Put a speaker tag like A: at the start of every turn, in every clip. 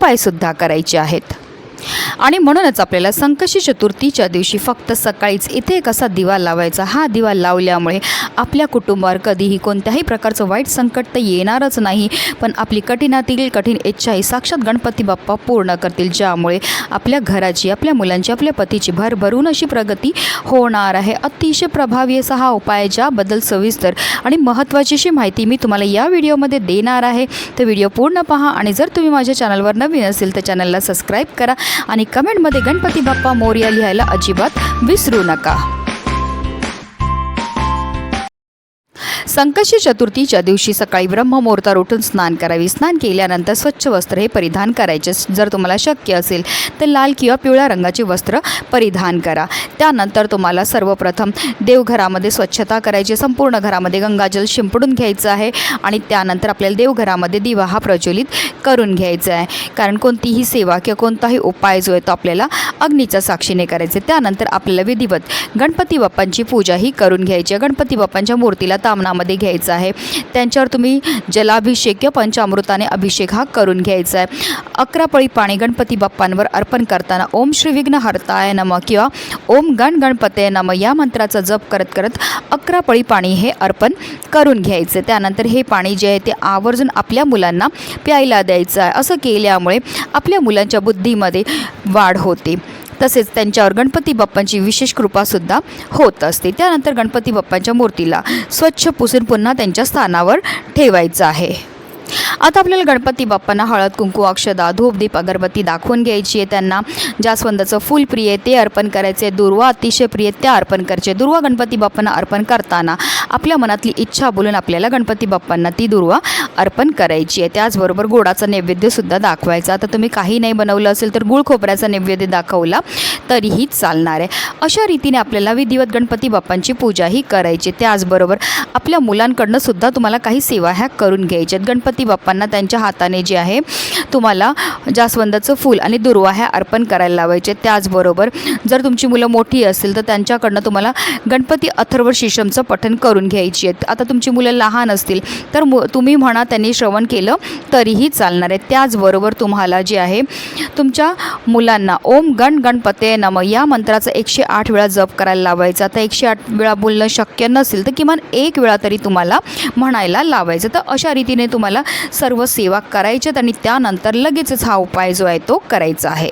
A: उपायसुद्धा करायचे आहेत. आणि म्हणूनच आपल्याला संकशी चतुर्थीच्या दिवशी फक्त सकाळीच इथे एक असा दिवा लावायचा. हा दिवा लावल्यामुळे आपल्या कुटुंबावर कधीही कोणत्याही प्रकारचं वाईट संकट तर येणारच नाही. पण आपली कठीणातील कठीण इच्छा ही साक्षात गणपती बाप्पा पूर्ण करतील. ज्यामुळे आपल्या घराची आपल्या मुलांची आपल्या पतीची भरभरून अशी प्रगती होणार आहे. अतिशय प्रभावी असा हा उपाय ज्याबद्दल सविस्तर आणि महत्त्वाची अशी माहिती मी तुम्हाला या व्हिडिओमध्ये देणार आहे. तर व्हिडिओ पूर्ण पहा आणि जर तुम्ही माझ्या चॅनलवर नवीन असेल तर चॅनलला सबस्क्राईब करा. आणि कमेंटमध्ये गणपती बाप्पा मोर्या लिहायला अजिबात विसरू नका. संकशी चतुर्थीच्या दिवशी सकाळी ब्रह्ममुहूर्तावर उठून स्नान करावे. स्नान केल्यानंतर स्वच्छ वस्त्र हे परिधान करायचे. जर तुम्हाला शक्य असेल तर लाल किंवा पिवळ्या रंगाचे वस्त्र परिधान करा. त्यानंतर तुम्हाला सर्वप्रथम देवघरामध्ये स्वच्छता करायची. संपूर्ण घरामध्ये गंगाजल शिंपडून घ्यायचं आहे आणि त्यानंतर आपल्याला देवघरामध्ये दिवा हा प्रज्वलित करून घ्यायचा आहे. कारण कोणतीही सेवा किंवा कोणताही उपाय जो आहे तो आपल्याला अग्नीच्या साक्षीने करायचा आहे. त्यानंतर आपल्याला विधिवत गणपती बाप्पांची पूजाही करून घ्यायची आहे. गणपती बाप्पांच्या मूर्तीला तामणामध्ये घ्यायचं आहे. त्यांच्यावर तुम्ही जलाभिषेक किंवा पंचामृताने अभिषेक हा करून घ्यायचा आहे. अकरा पळी पाणी गणपती बाप्पांवर अर्पण करताना ओम श्री विघ्न हरताय नम किंवा ओम गण गणपतय नम या मंत्राचा जप करत करत अकरा पळी पाणी हे अर्पण करून घ्यायचं. त्यानंतर हे पाणी जे आहे ते आवर्जून आपल्या मुलांना प्यायला द्यायचं आहे. असं केल्यामुळे आपल्या मुलांच्या बुद्धीमध्ये वाढ होते. तसेच त्यांच्यावर गणपती बाप्पांची विशेष कृपासुद्धा होत असते. त्यानंतर गणपती बाप्पांच्या मूर्तीला स्वच्छ पुसून पुन्हा त्यांच्या स्थानावर ठेवायचं आहे. आता आपल्याला गणपती बाप्पांना हळद कुंकू अक्षदा धूपदीप अगरबत्ती दाखवून घ्यायची आहे त्यांना. जास्वंदाचं फूल प्रिय आहे ते अर्पण करायचे दुर्वा अतिशय प्रिय ते त्या अर्पण करायचे दुर्वा गणपती बाप्पांना अर्पण करताना आपल्या मनातली इच्छा बोलून आपल्याला गणपती बाप्पांना ती दुर्वा अर्पण करायची आहे. त्याचबरोबर गोडाचा नैवेद्यसुद्धा दाखवायचा. आता तुम्ही काही नाही बनवलं असेल तर गुळ खोबऱ्याचा नैवेद्य दाखवला तरीही चालणार आहे. अशा रीतीने आपल्याला विधिवत गणपती बाप्पांची पूजाही करायची त्याचबरोबर आपल्या मुलांकडनं सुद्धा तुम्हाला काही सेवा ह्या करून घ्यायच्या गणपती बाप्पा बाप्पांना त्यांच्या हाताने जे आहे तुम्हाला जास्वंदाचं फूल आणि दुर्वा ह्या अर्पण करायला लावायचे. त्याचबरोबर जर तुमची मुलं मोठी असतील तर त्यांच्याकडनं तुम्हाला गणपती अथर्व शिशमचं पठण करून घ्यायची आहेत. आता तुमची मुलं लहान असतील तर मु तुम्ही म्हणा त्यांनी श्रवण केलं तरीही चालणार आहे त्याचबरोबर तुम्हाला जे आहे तुमच्या मुलांना ओम गण गणपते नम या मंत्राचा एकशे आठ वेळा जप करायला लावायचा. आता एकशे आठ वेळा बोलणं शक्य नसेल तर किमान एक वेळा तरी तुम्हाला म्हणायला लावायचं. तर अशा रीतीने तुम्हाला सर्व सेवा करायच्यात आणि त्यानंतर लगेचच हा उपाय जो आहे तो करायचा आहे.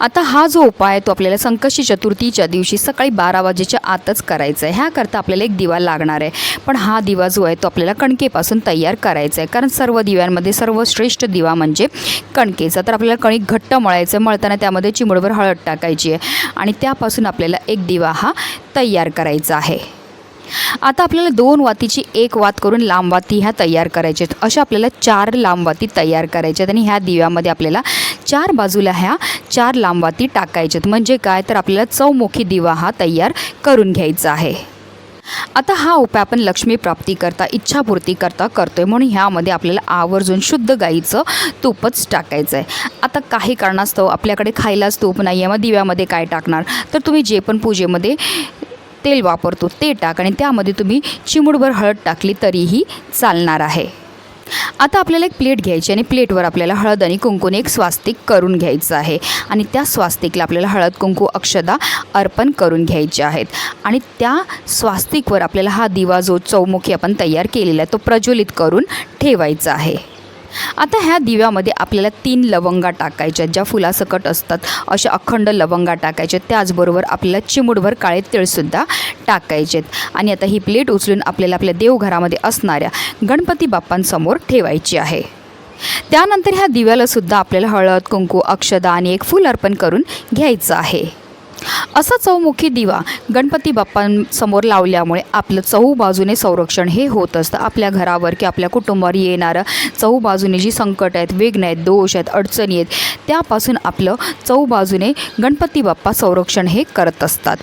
A: आता हा जो उपाय आहे तो आपल्याला संकष्टी चतुर्थीच्या दिवशी सकाळी बारा वाजेच्या आतच करायचा आहे. ह्याकरता आपल्याला एक दिवा लागणार आहे. पण हा दिवा जो आहे तो आपल्याला कणकेपासून तयार करायचा आहे. कारण सर्व दिव्यांमध्ये सर्वश्रेष्ठ दिवा म्हणजे कणकेचा. तर आपल्याला कणिक घट्ट मळायचं आहे. मळताना त्यामध्ये चिमुडभर हळद टाकायची आहे. आणि त्यापासून आपल्याला एक दिवा हा तयार करायचा आहे. आता आपल्याला दोन वातीची एक वात करून लांब वाती ह्या तयार करायच्या आहेत. अशा आपल्याला चार लांबवाती तयार करायच्या आहेत आणि ह्या दिव्यामध्ये आपल्याला चार बाजूला ह्या चार लांब वाती टाकायच्या आहेत. म्हणजे काय? तर आपल्याला चौमुखी दिवा हा तयार करून घ्यायचा आहे. आता हा उपाय आपण लक्ष्मी प्राप्ती करता इच्छापूर्ती करता करतोय. म्हणून ह्यामध्ये आपल्याला आवर्जून शुद्ध गाईचं तूपच टाकायचं आहे आता काही कारणास्तव आपल्याकडे खायलाच तूप नाही आहे मग दिव्यामध्ये काय टाकणार? तर तुम्ही जे पण पूजेमध्ये तेल वापरतो ते टाक आणि त्यामध्ये तुम्ही चिमुडभर हळद टाकली तरीही चालणार आहे. आता आपल्याला एक प्लेट घ्यायची आणि प्लेटवर आपल्याला हळद आणि कुंकूने एक स्वास्तिक करून घ्यायचं आहे. आणि त्या स्वास्तिकला आपल्याला हळद कुंकू अक्षदा अर्पण करून घ्यायचे आहेत. आणि त्या स्वास्तिकवर आपल्याला हा दिवा जो चौमुखी आपण तयार केलेला आहे तो प्रज्वलित करून ठेवायचा आहे. आता ह्या दिव्यामध्ये आपल्याला तीन लवंगा टाकायच्या ज्या फुलासकट असतात. अशा अखंड लवंगा टाकायच्या त्याचबरोबर आपल्याला चिमुडभर काळे तिळसुद्धा टाकायचेत आणि आता ही प्लेट उचलून आपल्याला आपल्या देवघरामध्ये असणाऱ्या गणपती बाप्पांसमोर ठेवायची आहे. त्यानंतर ह्या दिव्याला सुद्धा आपल्याला हळद कुंकू अक्षदा आणि एक फूल अर्पण करून घ्यायचं आहे. असा चौमुखी दिवा गणपती बाप्पांसमोर लावल्यामुळे आपलं चहू बाजूने संरक्षण हे होत असतं. आपल्या घरावर की आपल्या कुटुंबावर येणारं चहू बाजूने जी संकट आहेत विघ्न आहेत दोष आहेत अडचणी आहेत त्यापासून आपलं चहूबाजूने गणपती बाप्पा संरक्षण हे करत असतात.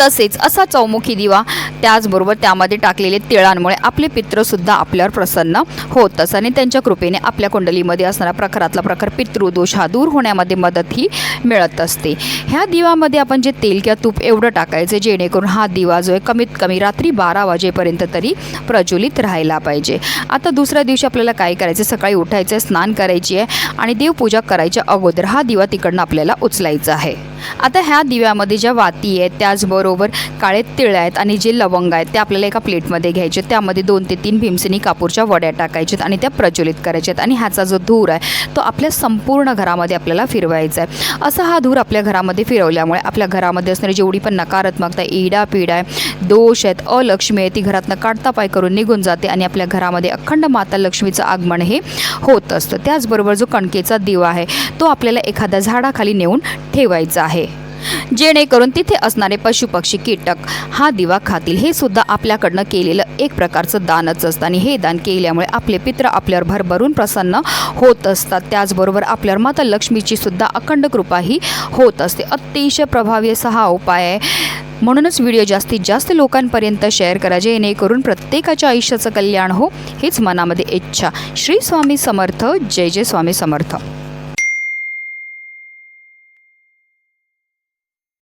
A: तसेच असा चौमुखी दिवा त्याचबरोबर त्यामध्ये टाकलेले तिळांमुळे आपले पित्रसुद्धा आपल्यावर प्रसन्न होत असतात आणि त्यांच्या कृपेने आपल्या कुंडलीमध्ये असणारा प्रखरातला प्रखर पितृदोष हा दूर होण्यामध्ये मदतही मिळत असते. ह्या दिवामध्ये आपण जे तेल किंवा तूप एवढं टाकायचं जेणेकरून हा दिवा जो आहे कमीत कमी रात्री बारा वाजेपर्यंत तरी प्रज्वलित राहायला पाहिजे. आता दुसऱ्या दिवशी आपल्याला काय करायचं? सकाळी उठायचं आहे स्नान करायची आहे आणि देवपूजा करायच्या अगोदर हा दिवा तिकडनं आपल्याला उचलायचा आहे. आता ह्या दिव्यामध्ये ज्या वाती आहेत त्याचबरोबर काळे तिळ आहेत आणि जे लवंग आहेत ते आपल्याला एका प्लेटमध्ये घ्यायचे. त्यामध्ये दोन ते तीन भीमसेनी कापूरच्या वड्या टाकायच्यात आणि त्या प्रज्वलित करायच्यात. आणि ह्याचा जो धूर आहे तो आपल्या संपूर्ण घरामध्ये आपल्याला फिरवायचा आहे. असा हा धूर आपल्या घरामध्ये फिरवल्यामुळे आपल्या घरामध्ये असणारी जेवढी पण नकारात्मकता इडा पीडा आहे दोष आहेत अलक्ष्मी आहे ती घरातनं काढता पाय करून निघून जाते आणि आपल्या घरामध्ये अखंड माता लक्ष्मीचं आगमन हे होत असतं. त्याचबरोबर जो कणकेचा दिवा आहे तो आपल्याला एखाद्या झाडाखाली नेऊन ठेवायचा आहे. आहे. जेणेकरून तिथे असणारे पशुपक्षी कीटक हा दिवा खातील हे सुद्धा आपल्याकडनं केलेलं एक प्रकारचं दानच असतं. आणि हे दान केल्यामुळे आपले पित्र आपल्यावर भरभरून प्रसन्न होत असतात. त्याचबरोबर आपल्यावर माता लक्ष्मीची सुद्धा अखंड कृपाही होत असते. अतिशय प्रभावी असा हा उपाय आहे. म्हणूनच व्हिडिओ जास्तीत जास्त लोकांपर्यंत शेअर करा. जेणेकरून प्रत्येकाच्या आयुष्याचं कल्याण हो हेच मनामध्ये इच्छा. श्री स्वामी समर्थ. जय जय स्वामी समर्थ.